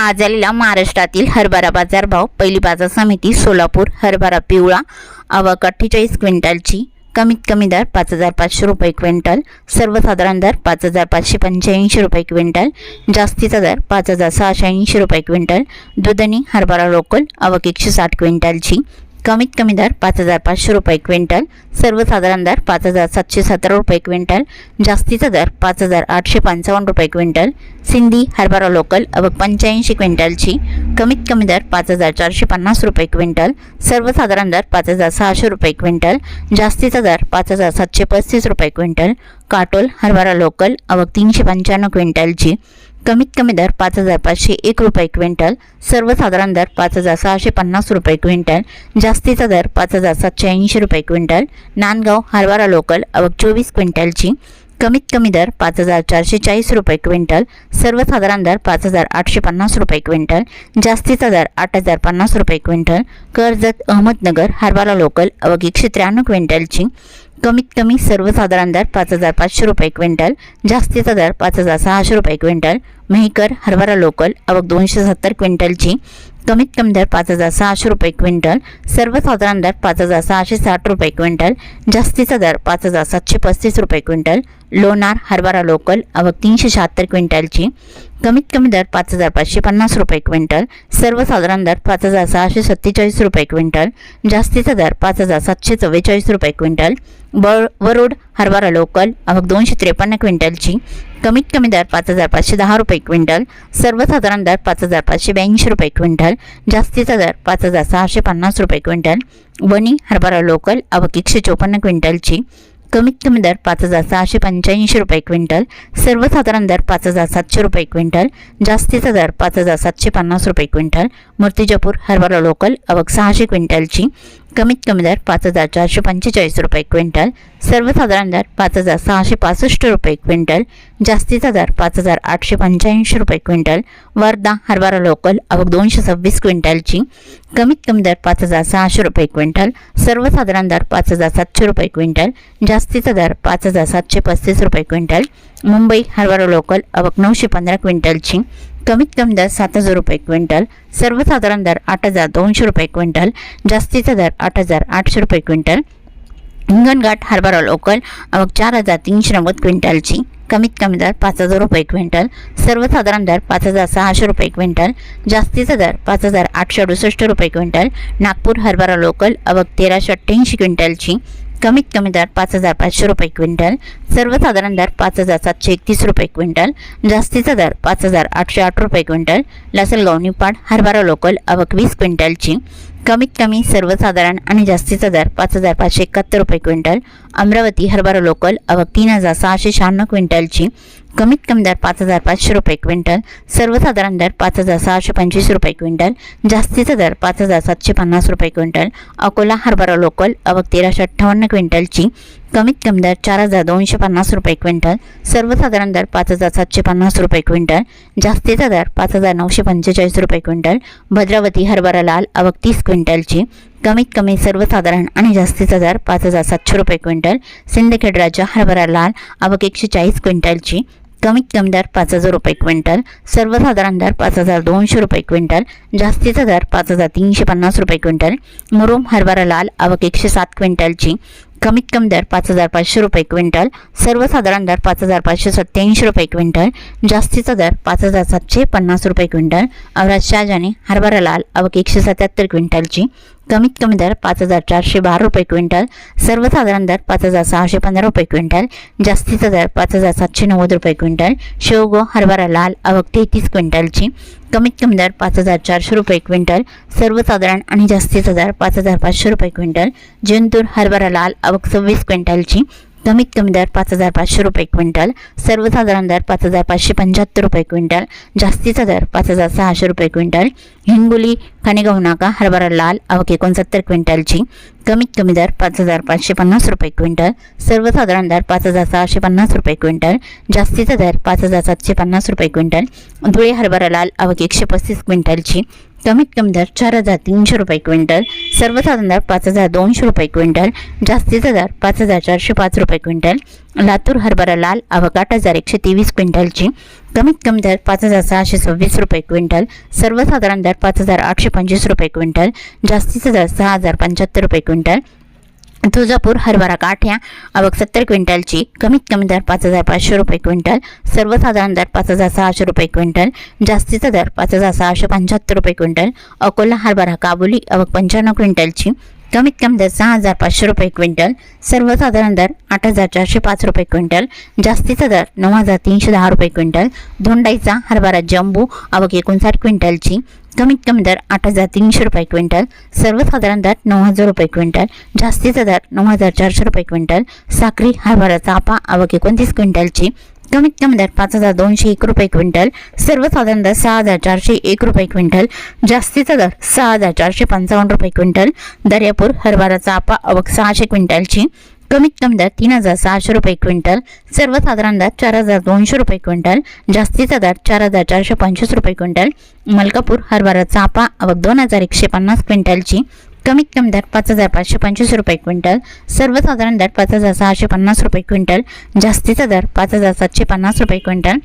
आज आलेला महाराष्ट्रातील हरभरा बाजार भाव पहिली बाजार समिती सोलापूर हरभरा पिवळा आवक अठ्ठेचाळीस क्विंटलची कमीत कमी दर पाच हजार पाचशे रुपये क्विंटल सर्वसाधारण दर पाच हजार पाचशे पंच्याऐंशी रुपये क्विंटल जास्तीचा दर पाच हजार सहाशे ऐंशी रुपये क्विंटल दुधनी हरभरा लोकल आवक एकशे साठ क्विंटलची कमीत कमी दर पाच हजार पाचशे रुपये क्विंटल सर्वसाधारण दर पाच हजार सातशे सतरा रुपये क्विंटल जास्तीचा दर पाच हजार आठशे पंचावन्न रुपये क्विंटल सिंधी हरभरा लोकल अवघ पंच्याऐंशी क्विंटलची कमीत कमी दर पाच हजार चारशे पन्नास रुपये क्विंटल सर्वसाधारण दर पाच हजार सहाशे रुपये क्विंटल जास्तीचा दर पाच हजार सातशे पस्तीस रुपये क्विंटल काटोल हरभरा लोकल अवघ तीनशे पंच्याण्णव क्विंटलची कमीत कमी दर पाच हजार पाचशे एक रुपये क्विंटल सर्वसाधारण दर पाच हजार सहाशे पन्नास रुपये क्विंटल जास्तीचा दर पाच हजार सातशे ऐंशी रुपये क्विंटल नांदगाव हरवारा लोकल अवघ चोवीस क्विंटलची कमीत कमी दर पाच हजार चारशे चाळीस रुपये क्विंटल सर्वसाधारण दर पाच हजार आठशे पन्नास रुपये क्विंटल जास्तीचा दर आठ हजार पन्नास रुपये क्विंटल कर्जत अहमदनगर हरवाला लोकल अवघ एकशे त्र्याण्णव क्विंटलची कमीत कमी सर्वसाधारण दर पाच हजार पाचशे रुपये क्विंटल जास्तीचा दर पाच हजार सहाशे रुपये क्विंटल मेहकर हरभरा लोकल आवक दोनशे सत्तर क्विंटलची कमीत कमी दर पाच हजार सहाशे रुपये क्विंटल सर्वसाधारण दर पाच हजार सहाशे साठ रुपये क्विंटल जास्तीचा दर पाच हजार सातशे पस्तीस रुपये क्विंटल लोणार हरभरा लोकल आवक तीनशे शहात्तर क्विंटलची कमीत कमी दर पाच हजार पाचशे पन्नास रुपये क्विंटल सर्वसाधारण दर पाच हजार सहाशे सत्तेचाळीस रुपये क्विंटल जास्तीचा दर पाच हजार सातशे चव्वेचाळीस रुपये क्विंटल ब वरुड हरभरा लोकल अवघ दोनशे त्रेपन्न क्विंटलची कमीत कमी दर पाच हजार पाचशे दहा रुपये क्विंटल सर्वसाधारण दर पाच हजार पाचशे ब्याऐंशी रुपये क्विंटल जास्तीचा दर पाच हजार सहाशे पन्नास रुपये क्विंटल वणी हरभरा लोकल अवघ एकशे चोपन्न क्विंटलची कमीत कमी दर पाच हजार सहाशे पंच्याऐंशी रुपये क्विंटल सर्वसाधारण दर पाच हजार सातशे रुपये क्विंटल जास्तीचा दर पाच हजार सातशे पन्नास रुपये क्विंटल मूर्तिजापूर हरभरा लोकल अवघ सहाशे क्विंटलची कमीत कमी दर पाच हजार चारशे पंचेचाळीस रुपये क्विंटल सर्वसाधारण दर पाच हजार सहाशे पासष्ट रुपये क्विंटल जास्तीचा दर पाच हजार आठशे पंच्याऐंशी रुपये क्विंटल वर्धा हरभरा लोकल अवघ दोनशे सव्वीस क्विंटलची कमीत कमी दर पाच हजार सहाशे रुपये क्विंटल सर्वसाधारण दर पाच हजार सातशे रुपये क्विंटल जास्तीचा दर पाच हजार सातशे पस्तीस रुपये क्विंटल मुंबई हरभरा लोकल अवघ नऊशे पंधरा क्विंटलची कमीत कमी दर सात हजार रुपये क्विंटल सर्वसाधारण दर आठ हजार दोनशे रुपये क्विंटल जास्तीचा दर आठ हजार आठशे रुपये क्विंटल हिंगणघाट हरभरा लोकल अवघ चार हजार तीनशे नव्वद क्विंटलची कमीत कमी दर पाच हजार रुपये क्विंटल सर्वसाधारण दर पाच हजार सहाशे रुपये क्विंटल जास्तीचा दर पाच हजार आठशे अडुसष्ट रुपये क्विंटल नागपूर हरभरा लोकल अवघ तेराशे अठ्ठ्याऐंशी क्विंटलची कमीत कमी दर पाच हजार पाचशे रुपये क्विंटल सर्वसाधारण दर पाच हजार सातशे एकतीस रुपये क्विंटल जास्तीचा दर पाच हजार आठशे आठ रुपये क्विंटल लासलगाव निपाड हरभरा लोकल अवक वीस क्विंटलची कमीत कमी सर्वसाधारण आणि जास्तीचा दर पाच हजार पाचशे एकाहत्तर रुपये क्विंटल अमरावती हरभरा लोकल अवक तीन हजार सहाशे शहाण्णव क्विंटलची कमीत कमी दर पाच हजार पाचशे रुपये क्विंटल सर्वसाधारण दर पाच हजार सहाशे पंचवीस रुपये क्विंटल जास्तीचा दर पाच हजार सातशे पन्नास रुपये क्विंटल अकोला हरभरा लोकल अवक तेराशे अठ्ठावन्न क्विंटलची कमीत कमी दर चार हजार दोनशे पन्नास रुपये क्विंटल सर्वसाधारण दर पाच हजार सातशे पन्नास रुपये क्विंटल जास्तीचा दर पाच हजार नऊशे पंचेचाळीस रुपये क्विंटल भद्रावती हरभरा लाल अवक तीस क्विंटलची कमीत कमी सर्वसाधारण आणि जास्तीचा दर पाच हजार सातशे रुपये क्विंटल सिंदखेड राजा हरभरा लाल अवक एकशे चाळीस क्विंटलची कमीत कमी दर पाच हजार रुपये क्विंटल सर्वसाधारण दर पाच हजार दोनशे रुपये क्विंटल जास्तीचा दर पाच हजार तीनशे पन्नास रुपये क्विंटल मुरुम हरभरा लाल आवक एकशे सात क्विंटलची कमीत कमी दर पाच हजार पाचशे रुपये क्विंटल सर्वसाधारण दर पाच हजार पाचशे सत्त्याऐंशी रुपये क्विंटल जास्तीचा दर पाच हजार सातशे पन्नास रुपये क्विंटल अवराज शहाजाने हरभरा लाल अवघ एकशे सत्याहत्तर क्विंटलची कमीत कमी दर पाच हजार चारशे बारा रुपये क्विंटल सर्वसाधारण दर पाच हजार सहाशे पंधरा रुपये क्विंटल जास्तीचा दर पाच हजार सातशे नव्वद रुपये क्विंटल शेवगो हरभरा लाल आवक तेहतीस क्विंटलची. कमीत कमी दर पाच हजार चारशे रुपये क्विंटल सर्वसाधारण आणि जास्तीचा दर पाच हजार पाचशे रुपये क्विंटल जंतूर हरभरा लाल आवक सव्वीस क्विंटलची. कमीत कमी दर पाच हजार पाचशे रुपये क्विंटल सर्वसाधारण दर पाच हजार पाचशे पंच्याहत्तर रुपये क्विंटल जास्तीचा दर पाच हजार सहाशे रुपये क्विंटल हिंगोली खाणेगाव नाका हरभरा लाल आवक एकोणसत्तर क्विंटलची कमीत कमी दर पाच हजार पाचशे पन्नास रुपये क्विंटल सर्वसाधारण दर पाच हजार सहाशे पन्नास रुपये क्विंटल जास्तीचा दर पाच हजार सातशे पन्नास रुपये क्विंटल धुळे हरभरा लाल आवक एकशे पस्तीस क्विंटलची कमीत कमी दर चार हजार तीनशे रुपये क्विंटल सर्वसाधारण दर पाच हजार दोनशे रुपये क्विंटल जास्तीचा दर पाच हजार चारशे पाच रुपये क्विंटल लातूर हरभरा लाल आवक आठ हजार एकशे तेवीस क्विंटलची कमीत कमी दर पाच हजार सहाशे सव्वीस रुपये क्विंटल सर्वसाधारण दर पाच हजार आठशे पंचवीस रुपये क्विंटल जास्तीचा दर सहा हजार पंच्याहत्तर रुपये क्विंटल तुळजापूर हरभरा काठ्या आवक सत्तर क्विंटलची कमीत कमी दर पाच हजार पाचशे रुपये क्विंटल सर्वसाधारण दर पाच हजार सहाशे रुपये क्विंटल जास्तीचा दर पाच हजार सहाशे पंच्याहत्तर रुपये क्विंटल अकोला हरभरा काबुली आवक पंच्याण्णव क्विंटलची कमीत कमी दर सहा हजार पाचशे रुपये क्विंटल सर्वसाधारण दर आठ हजार चारशे पाच रुपये क्विंटल जास्तीचा दर नऊ हजार तीनशे दहा रुपये क्विंटल धोंडाईचा हरभरा जम्बू आवक एकोणसाठ क्विंटलची कमीत कमी दर आठ हजार तीनशे रुपये क्विंटल सर्वसाधारण दर नऊ हजार रुपये क्विंटल जास्तीचा दर नऊ हजार चारशे रुपये क्विंटल साखरी हरभरा चापा आवक एकोणतीस क्विंटलची कमीत कमी दर पाच हजार दोनशे एक रुपये क्विंटल सर्वसाधारण दर सहा हजार चारशे एक रुपये क्विंटल जास्तीचा दर सहा हजार चारशे पंचावन्न रुपये क्विंटल दर्यापूर हरभरा चापा अवक सहाशे क्विंटलची कमीत कमी दर तीन हजार सहाशे रुपये क्विंटल सर्वसाधारण दर चार हजार दोनशे रुपये क्विंटल जास्तीचा दर चार हजार चारशे पंचवीस रुपये क्विंटल मलकापूर हरभरा चापा अवक दोन हजार एकशे पन्नास क्विंटलची कमीत कमी दर पाच हजार पाचशे पंचवीस रुपये क्विंटल सर्वसाधारण दर पाच हजार सहाशे पन्नास रुपये क्विंटल जास्तीचा दर पाच हजार सातशे पन्नास रुपये क्विंटल.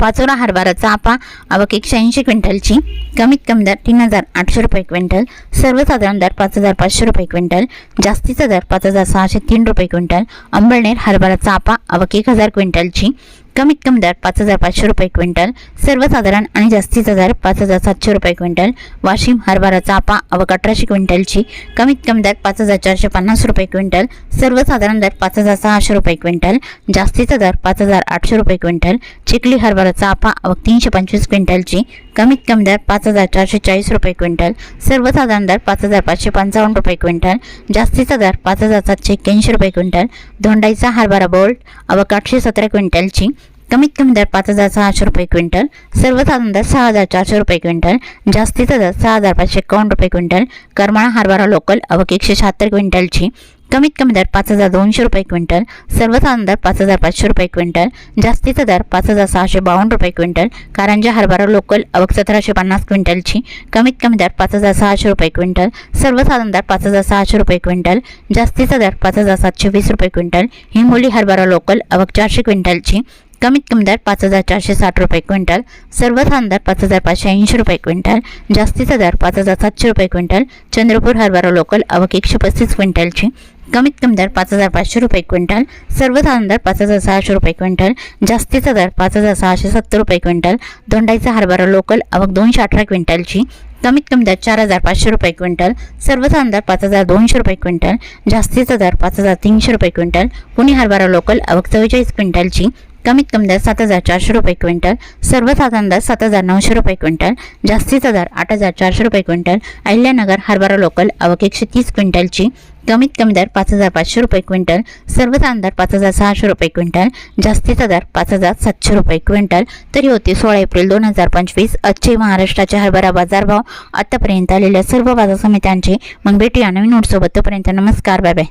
पाचोरा हरभरा चापा आवक एकशे ऐंशी क्विंटलची कमीत कमी दर तीन हजार आठशे रुपये क्विंटल सर्वसाधारण दर पाच हजार पाचशे रुपये क्विंटल जास्तीचा दर पाच हजार सहाशे तीन रुपये क्विंटल. अंबळनेर हरभरा चापा आवक एक हजार क्विंटलची कमीत कमी दर पाच हजार पाचशे रुपये क्विंटल सर्वसाधारण आणि जास्तीचा दर पाच हजार सातशे रुपये क्विंटल वाशिम हरभरा चापा अवक अठराशे क्विंटलची कमीत कमी दर पाच हजार चारशे पन्नास रुपये क्विंटल सर्वसाधारण दर पाच हजार सहाशे रुपये क्विंटल जास्तीचा दर पाच हजार आठशे रुपये क्विंटल चिखली हरभरा चापा अवक तीनशे पंचवीस क्विंटलची कमीत कमी दर पाच हजार चारशे चाळीस रुपये क्विंटल सर्वसाधारण दर पाच हजार पाचशे पंचावन्न रुपये क्विंटल जास्तीचा दर पाच हजार सातशे एक्क्याऐंशी रुपये क्विंटल धोंडाईचा हरभरा बोल्ट आवक आठशे सतरा क्विंटलची कमीत कमी दर पाच हजार सहाशे रुपये क्विंटल सर्वसाधारण दर सहा हजार चारशे रुपये क्विंटल जास्तीचा दर सहा हजार पाचशे एकावन्न रुपये क्विंटल करमाळा हरभरा लोकल अवक एकशे शहात्तर क्विंटलची कमीत कमी दर पाच हजार दोनशे रुपये क्विंटल सर्वसाधारण दर पाच हजार पाचशे रुपये क्विंटल जास्तीचा दर पाच हजार सहाशे बावन्न रुपये क्विंटल कारंजा हरभरा लोकल अवक सतराशे पन्नास क्विंटलची कमीत कमी दर पाच हजार सहाशे रुपये क्विंटल सर्वसाधारण दर पाच हजार सहाशे रुपये क्विंटल जास्तीचा दर पाच हजार सातशे वीस रुपये क्विंटल हिंगोली हरभरा लोकल अवक चारशे क्विंटलची कमीत कमी दर पाच हजार चारशे साठ रुपये क्विंटल सर्वसाधारण दर पाच हजार पाचशे ऐंशी रुपये क्विंटल जास्तीचा दर पाच हजार सातशे रुपये क्विंटल चंद्रपूर हरभरा लोकल अवक एकशे पस्तीस क्विंटलची कमीत कमी दर पाच हजार पाचशे रुपये क्विंटल सर्वसाधारण दर पाच हजार सहाशे रुपये क्विंटल जास्तीचा दर पाच हजार सहाशे सत्तर रुपये क्विंटल दोंडाईचा हरभरा लोकल आवक दोनशे अठरा क्विंटलची कमीत कमी दर चार हजार पाचशे रुपये क्विंटल सर्वसाधारण दर पाच हजार दोनशे रुपये क्विंटल जास्तीचा दर पाच हजार तीनशे रुपये क्विंटल पुणे हरभरा लोकल आवक चव्वेचाळीस क्विंटलची कमीत कमी दर सात हजार चारशे रुपये क्विंटल सर्वसाधारण दर सात हजार नऊशे रुपये क्विंटल जास्तीचा दर आठ हजार चारशे रुपये क्विंटल अहिल्यानगर हरभरा लोकल आवक एकशे तीस क्विंटलची कमीत कमी दर पाच हजार पाचशे रुपये क्विंटल सर्वसाधारण दर पाच हजार सहाशे रुपये क्विंटल जास्तीचा दर पाच हजार सातशे रुपये क्विंटल. तरी होते सोळा एप्रिल दोन हजार पंचवीस. आजचे महाराष्ट्राचे हरभरा बाजारभाव आतापर्यंत आलेल्या सर्व बाजार समित्यांचे. मग भेटूया नवीन नोटसोबत तोपर्यंत नमस्कार बाय बाय.